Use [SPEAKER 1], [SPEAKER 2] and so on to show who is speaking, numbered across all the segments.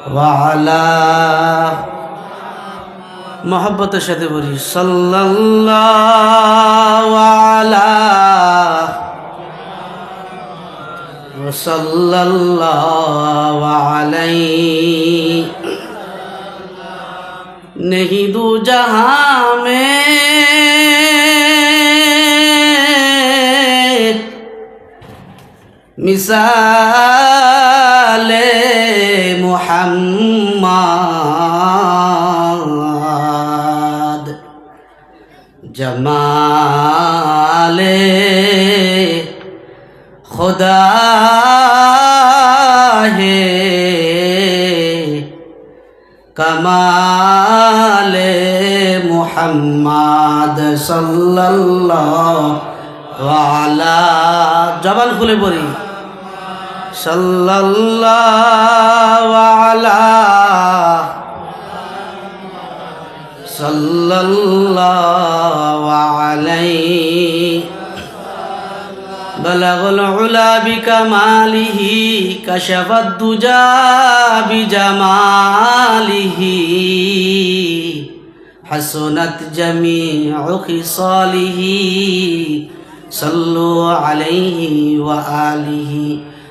[SPEAKER 1] وعلى محبت সাথে বলি সাল্লাল্লাহু আলা সাল্লাল্লাহু আলাইহি نہیں دو جہاں میں مثال মোহাম্মদ জমালে খুদা হে কমালে মোহাম্মদ আলা জবান খুলে পড়ি। صلى الله على صلى الله عليه. بلغ العلا بكماله كشف الدجى بجماله. حسنت جميع خصاله صلوا عليه وآله.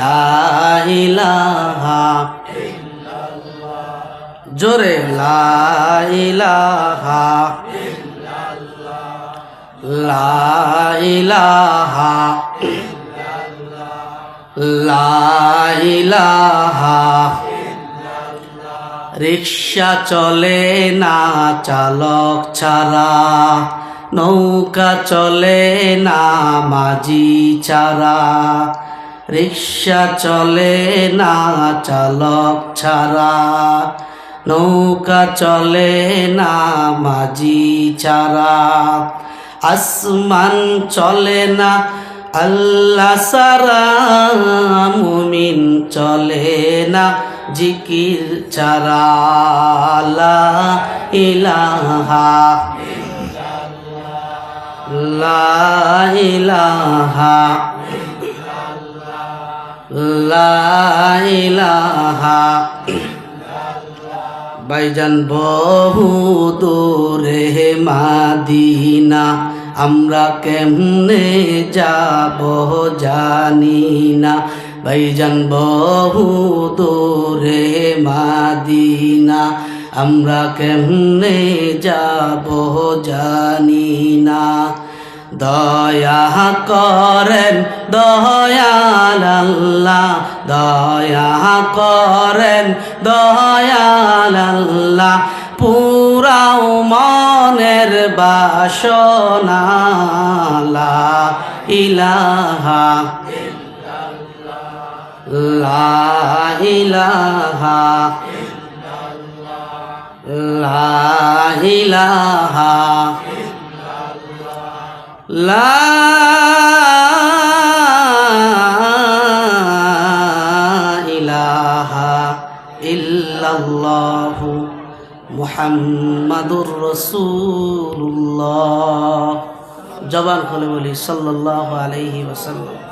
[SPEAKER 1] লা ইলাহা জোরে লা ইলাহা লা ইলাহা লাইলাহা রিক্সা চলে না, চালক ছাড়া, নৌকা চলে না, মাঝি ছাড়া। রিক্সা চলে না চালক ছাড়া, নৌকা চলে না মাঝি ছাড়া, আসমান চলে না আল্লাহ সারা মুমিন চলে না জিকির চারা লা ইলাহা লা ইলাহা বাইজান বহু দূরে মাদিনা, আমরা কেমনে যাব জানি না। ভাইজান বহু দূরে মাদিনা, আমরা কেমনে যাব জানি না। দয়া করেন, দয়াল আল্লাহ, দয়া করেন, দয়াল আল্লাহ। পুরাও মনের বাসনা লা ইলাহা লা ইলাহা লা ইলাহা লা ইলাহা ইল্লাল্লাহু মুহাম্মাদুর রাসূলুল্লাহ। জবান খুলে বলি সাল্লাল্লাহু আলাইহি ওয়াসাল্লাম।